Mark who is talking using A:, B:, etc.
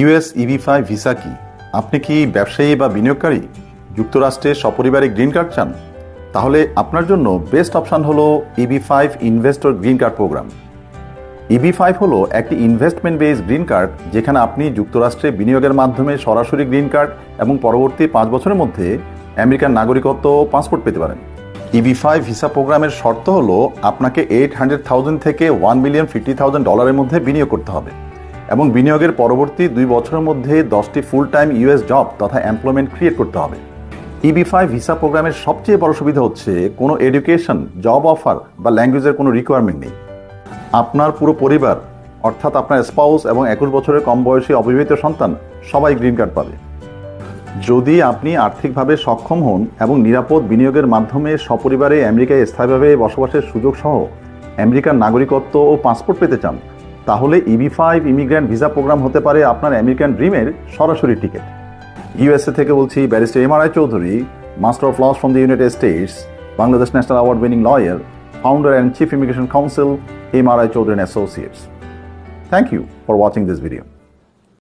A: US EV five visa কি? আপনি কি ব্যবসায়ী বা বিনিয়োগকারী? যুক্তরাষ্ট্রে সপরিবারে গ্রিন কার্ড চান? তাহলে আপনার জন্য বেস্ট অপশন হলো E B five investor green card program. E B five হলো একটি ইনভেস্টমেন্ট বেস গ্রিন কার্ড, যেখানে আপনি যুক্তরাষ্ট্রে বিনিয়োগের মাধ্যমে সরাসরি গ্রিন কার্ড এবং পরবর্তী পাঁচ বছরের মধ্যে আমেরিকার নাগরিকত্ব পাসপোর্ট পেতে পারেন। ইবি ফাইভ ভিসা প্রোগ্রামের শর্ত হলো আপনাকে এইট হান্ড্রেড থাউজেন্ড থেকে ওয়ান মিলিয়ন ফিফটি থাউজেন্ড ডলারের মধ্যে বিনিয়োগ করতে হবে। এবং বিনিয়োগের পরবর্তী দুই বছরের মধ্যে দশটি ফুল টাইম ইউএস জব তথা এমপ্লয়মেন্ট ক্রিয়েট করতে হবে। ইবি ফাইভ ভিসা প্রোগ্রামের সবচেয়ে বড় সুবিধা হচ্ছে কোনো এডুকেশন জব অফার বা ল্যাঙ্গুয়েজের কোনো রিকোয়ারমেন্ট নেই। আপনার পুরো পরিবার, অর্থাৎ আপনার স্পাউস এবং একুশ বছরের কম বয়সী অবিবাহিত সন্তান সবাই গ্রিন কার্ড পাবে। যদি আপনি আর্থিকভাবে সক্ষম হন এবং নিরাপদ বিনিয়োগের মাধ্যমে সপরিবারে আমেরিকায় স্থায়ীভাবে বসবাসের সুযোগ সহ আমেরিকার নাগরিকত্ব ও পাসপোর্ট পেতে চান তাহলে EB five immigrant visa program হতে পারে আপনার আমেরিকান ড্রিমের সরাসরি টিকিট ইউএসএ থেকে বলছি barrister M R I Chowdhury master of laws from the United States Bangladesh national award winning lawyer founder and chief immigration counsel M R I Chowdhury associates thank you for watching this video.